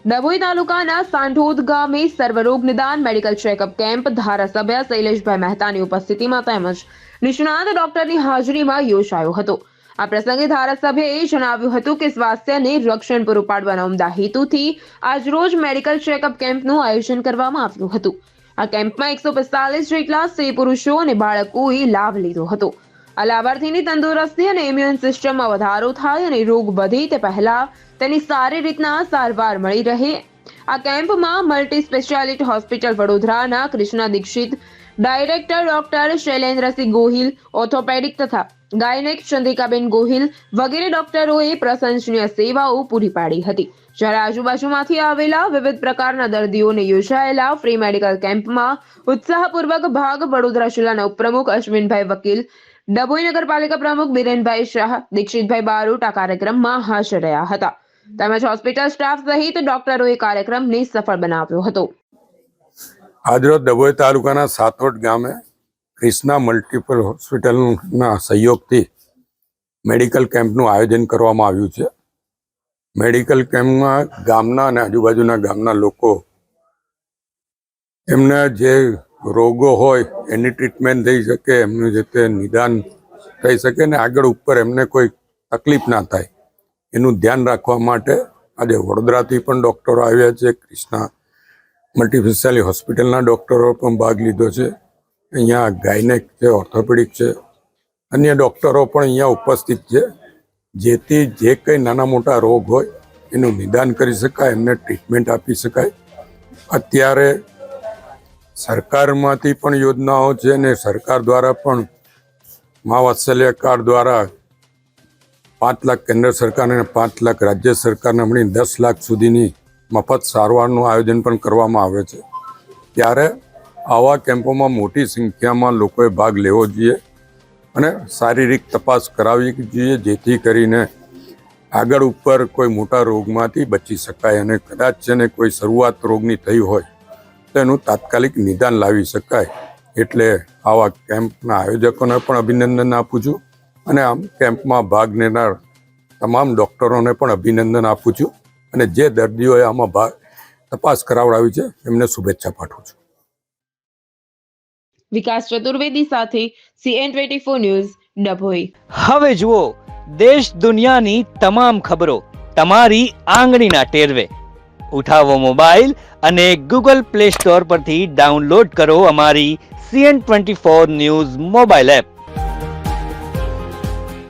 ડભોઈ તાલુકાના સાંઢોદ ગામે સર્વરોગ નિદાન મેડિકલ ચેકઅપ કેમ્પ ધારાસભ્ય શૈલેષભાઈ મહેતાની ઉપસ્થિતિમાં તેમજ નિષ્ણાત ડોક્ટરની હાજરીમાં યોજાયો હતો. આ પ્રસંગે ધારાસભ્યએ જણાવ્યું હતું કે સ્વાસ્થ્યને રક્ષણ પૂરું પાડવાના ઉમદા હેતુથી આજરોજ મેડિકલ ચેકઅપ કેમ્પનું આયોજન કરવામાં આવ્યું હતું. આ કેમ્પમાં એકસો પિસ્તાલીસ જેટલા સ્ત્રી પુરુષો અને બાળકોએ લાભ લીધો હતો. આ લાભાર્થીની તંદુરસ્તી અને ઇમ્યુન સિસ્ટમમાં વધારો થાય અને રોગ વધે તે પહેલા તેની સારી રીતના સારવાર મળી રહે. આ કેમ્પમાં મલ્ટી સ્પેશિયાલિટી હોસ્પિટલ વડોદરાના Krishna Dixit, director doctor Shailendrasinh Gohil, orthopaedic તથા ગાયનેક ચંદ્રિકાબેન ગોહિલ વગેરે ડોક્ટરોએ પ્રશંસનીય સેવાઓ પૂરી પાડી હતી. જ્યારે આજુબાજુમાંથી આવેલા વિવિધ પ્રકારના દર્દીઓને યોજાયેલા ફ્રી મેડિકલ કેમ્પમાં ઉત્સાહપૂર્વક ભાગ વડોદરા જિલ્લાના ઉપપ્રમુખ અશ્વિનભાઈ વકીલ, ડભોઈ નગરપાલિકા પ્રમુખ બિરેનભાઈ શાહ, દીક્ષિતભાઈ બારોટ આ કાર્યક્રમમાં હાજર રહ્યા હતા. તેમજ હોસ્પિટલ સ્ટાફ સહિત ડોક્ટરોએ કાર્યક્રમને સફળ બનાવ્યો હતો. આજરોજ ડભોઈ તાલુકાના સાતોટ ગામે ક્રિષ્ના મલ્ટિપલ હોસ્પિટલના સહયોગથી મેડિકલ કેમ્પનું આયોજન કરવામાં આવ્યું છે. મેડિકલ કેમ્પમાં ગામના અને આજુબાજુના ગામના લોકો એમને જે રોગો હોય એની ટ્રીટમેન્ટ થઈ શકે, એમનું જે તે નિદાન થઈ શકે ને આગળ ઉપર એમને કોઈ તકલીફ ના થાય. એનું ધ્યાન રાખવા માટે આજે વડોદરાથી પણ ડૉક્ટરો આવ્યા છે. ક્રિષ્ના મલ્ટીસ્પેશિયાલિટી હોસ્પિટલના ડૉક્ટરો પણ ભાગ લીધો છે. અહીંયા ગાયનેક છે, ઓર્થોપેડિક છે. અન્ય ડૉક્ટરો પણ અહીંયા ઉપસ્થિત છે. જેથી જે કંઈ નાના મોટા રોગ હોય એનું નિદાન કરી શકાય, એમને ટ્રીટમેન્ટ આપી શકાય. અત્યારે સરકારમાંથી પણ યોજનાઓ છે અને સરકાર દ્વારા પણ મા કાર્ડ દ્વારા પાંચ લાખ કેન્દ્ર સરકારને અને પાંચ લાખ રાજ્ય સરકારને મળી દસ લાખ સુધીની મફત સારવારનું આયોજન પણ કરવામાં આવે છે. ત્યારે આવા કેમ્પોમાં મોટી સંખ્યામાં લોકોએ ભાગ લેવો જોઈએ અને શારીરિક તપાસ કરાવવી જોઈએ, જેથી કરીને આગળ ઉપર કોઈ મોટા રોગમાંથી બચી શકાય અને કદાચ છે કોઈ શરૂઆત રોગની થઈ હોય, તો એનું તાત્કાલિક નિદાન લાવી શકાય. એટલે આવા કેમ્પના આયોજકોને પણ અભિનંદન આપું છું. અને આમ કેમ્પમાં ભાગ લેનાર તમામ ડૉક્ટરોને પણ અભિનંદન આપું છું અને જે દર્દીઓએ આમાં ભાગ તપાસ કરાવડાવી છે એમને શુભેચ્છા પાઠવું છું. વિકાસ ચતુર્વેદી સાથે CN twenty four news Dabhoi. હવે જુઓ દેશ દુનિયાની તમામ ખબરો તમારી આંગળીના ટેરવે. ઉઠાવો મોબાઈલ અને ગૂગલ પ્લે સ્ટોર પરથી ડાઉનલોડ કરો અમારી CN twenty four news mobile app.